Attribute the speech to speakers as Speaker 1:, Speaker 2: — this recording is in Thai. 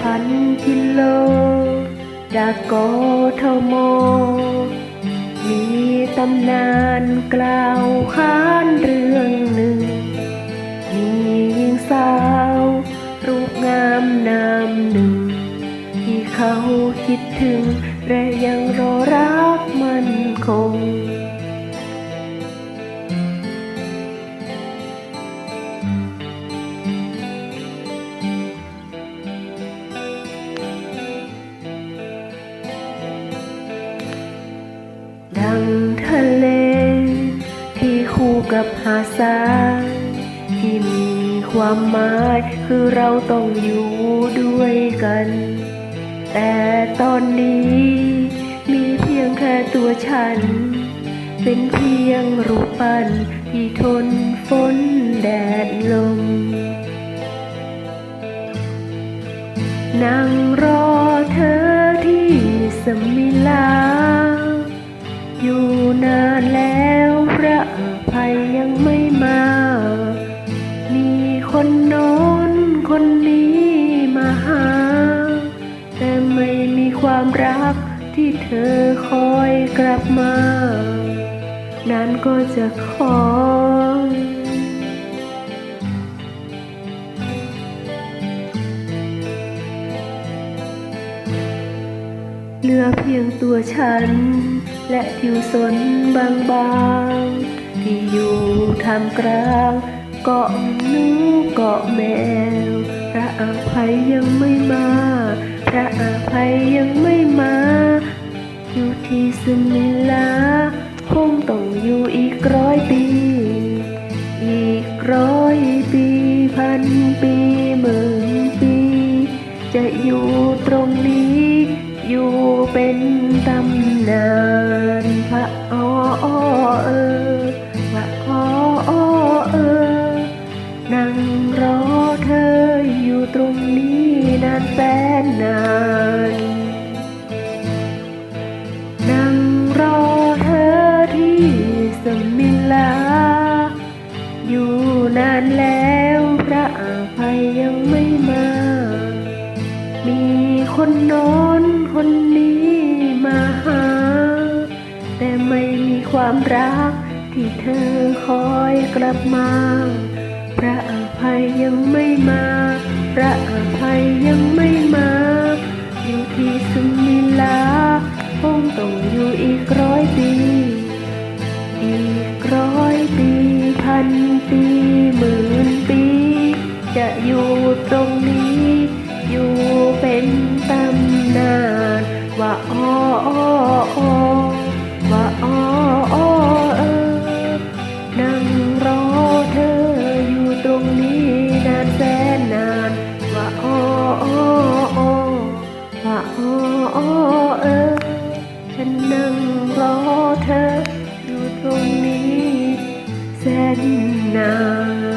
Speaker 1: พันกิโล จากกทม มีตำนานกล่าวขานเรื่องหนึ่ง มีหญิงสาว รูปงามนามหนึ่ง ที่เขาคิดถึงและยังรอรักมันคง ดังทะเล ที่คู่กับหาดทรายที่มีความหมายคือเราต้องอยู่ด้วยกัน แต่ตอนนี้มีเพียงแค่ตัวฉัน เป็นเพียงรูปปั้นที่ทนฝนแดดลมนั่งรอเธอที่สมิลา ความรักที่เธอคอยกลับมา นั้นก็จะคอยเหลือเพียงตัวฉัน และผิวสนบางๆ ที่อยู่ท่ามกลางเกาะหนูเกาะแมวพระอภัยยังไม่มา ระอภัยยังไม่มา อยู่ที่สมิลาคงต้องอยู่อีกร้อยปี อีกร้อยปีพันปีหมื่นปี จะอยู่ตรงนี้ อยู่เป็นตำนานานแสนนานนั่งรอเธอที่สมิลา อยู่นานแล้วพระอภัยยังไม่มา มีคนโน้นคนนี้มาหา แต่ไม่มีความรักที่เธอคอยกลับมา พระอภัยยังไม่มา ระอภัยยังไม่มาอยู่ที่สุมิลาคงต้องอยู่อีกร้อยปี อีกร้อยปีพันปีหมื่นปี จะอยู่ตรงนี้ อยู่เป็นตำนาน ว่าอ้ออ้อ said no.